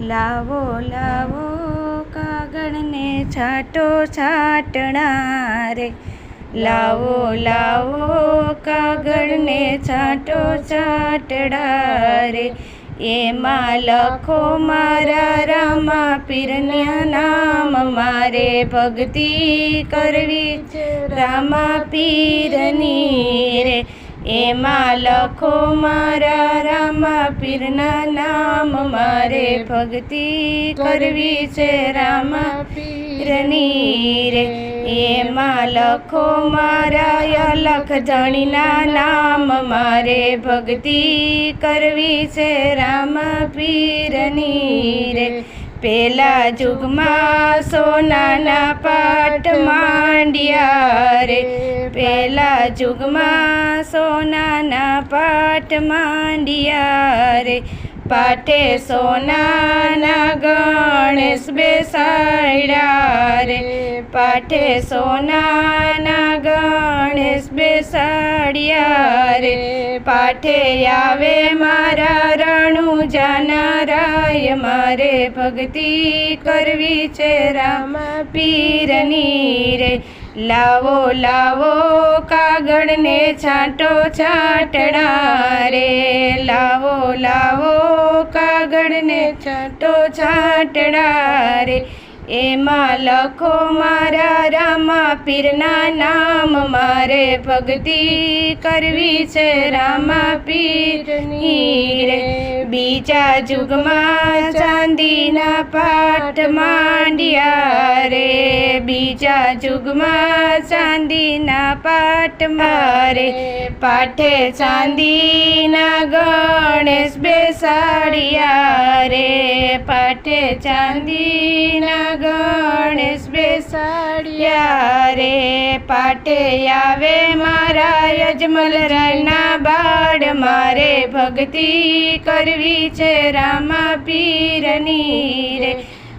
લાવો લાવો, કાગળને છાંટો છાંટણા રે. લાવો લાવો, કાગળને છાંટો છાંટડા રે. એમાં લખો મારા રામા પીરના નામ, મારે ભક્તિ કરવી રામા પીરની રે. એમાં લખો મારા રામા પીરના નામ, મારે ભક્તિ કરવી છે રામા પીરની રે. એમાં લખો મારા અલખ જણીના નામ, મારે ભક્તિ કરવી છે રામા પીરની રે. પેલા જુગમાં સોનાના પાટ માંડ્યા રે. પેલા જુગમાં સોનાના પાટ માંડ્યા રે. પાટે સોનાના ગણેશ બેસાડ્યા રે. પાઠે સોનાના ગણેશ બેસાડ્યા રે. પાઠે આવે મારા રણુ જાનારાય મારે ભક્તિ કરવી છે રામ પીરની રે. લાવો લાવો કાગળને છાંટો છાંટડા રે લાવો લાવો કાગળને છાંટો છાંટડા રે. એમાં લખો મારા રામા પીરના નામ, મારે ભક્તિ કરવી છે રામા પીરની રે. બીજા જુગમાં ચાંદીના પાઠ માંડ્યા રે. બીજા જુગમાં ચાંદીના પાઠ મારે. પાઠે ચાંદીના ગણેશ બેસાડ્યા રે. પાઠે ચાંદીના ગણેશ બેસાડ્યા રે. પાટે આવે મારા યજમલ રાયના બાળ મારે ભક્તિ કરવી છે રામા પીરની રે.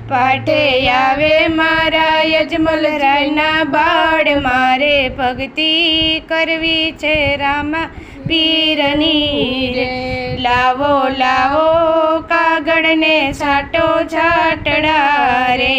પાઠે આવે મારા યજમલ રાયના બાળ. મારે ભક્તિ કરવી છે રામા પીરની રે. લાવો લાવો, કાગળને સાટો છાટડા રે.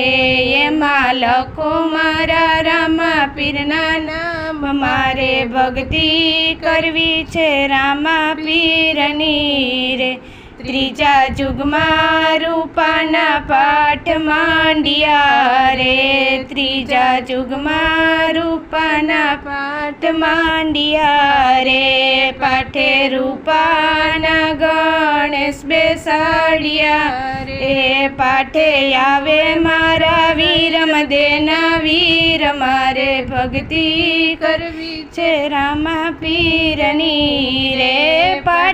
એમાં લખો મારા રામા પીરના નામ. મારે ભક્તિ કરવી છે રામા પીરની રે. ત્રીજા જુગમાં રૂપાના પાઠ માંડ્યા રે. ત્રીજા જુગમાં રૂપાના પાઠ માંડ્યા રે. પાઠે રૂપાના ગણેશ બેસાડ્યા રે. પાઠે આવે મારા વીરમ દેના વીર, મારે ભક્તિ કરવી છે રામા પીરની રે.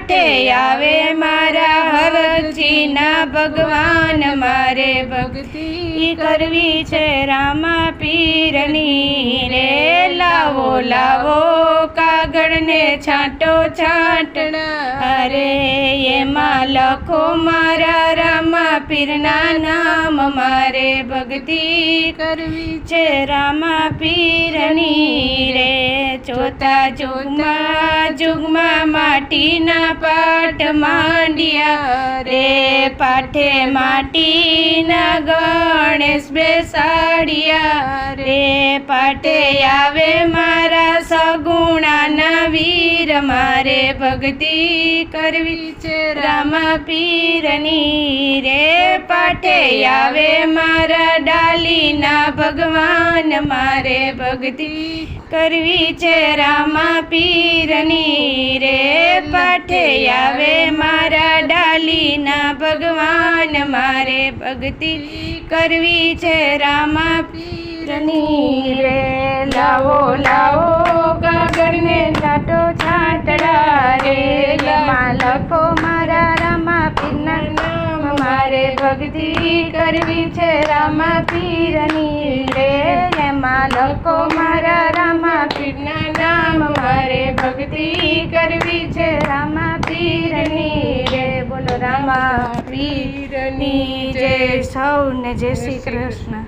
પાઠે આવે મારા હરજીના ભગવાન, મારે ભક્તિ કરવી છે રામા પીરની રે લાવો લાવો કાગળને, છાંટો છાંટણ અરે એમાં લખો મારા રામા પીરના નામ. મારે ભક્તિ કરવી છે રામા પીરની રે ચોથા જુગમાં જુગમાં માટીના પાટ માંડ્યા. રે પાઠે માટીના ગણેશ બેસાડ્યા. રે પાઠે આવે મારા સગુણાના વીર મારે ભક્તિ કરવી છે. રામા પીરની રે પાઠે આવે મારા ડાલીના ભગવાન. મારે ભક્તિ કરવી છે. રામા પીરની રે પાઠે આવે મારા ડાલીના ભગવાન. મારે ભક્તિ કરવી છે. રામા પીરની રે. લાવો લાવો લખો મારા રામા પીરના નામ મારે ભક્તિ કરવી છે રામા પીરની રે એમાં લખો મારા રામા પીરના નામ મારે ભક્તિ કરવી છે રામા પીરની રે. બોલો રામા પીરની જય સૌને જય શ્રી કૃષ્ણ.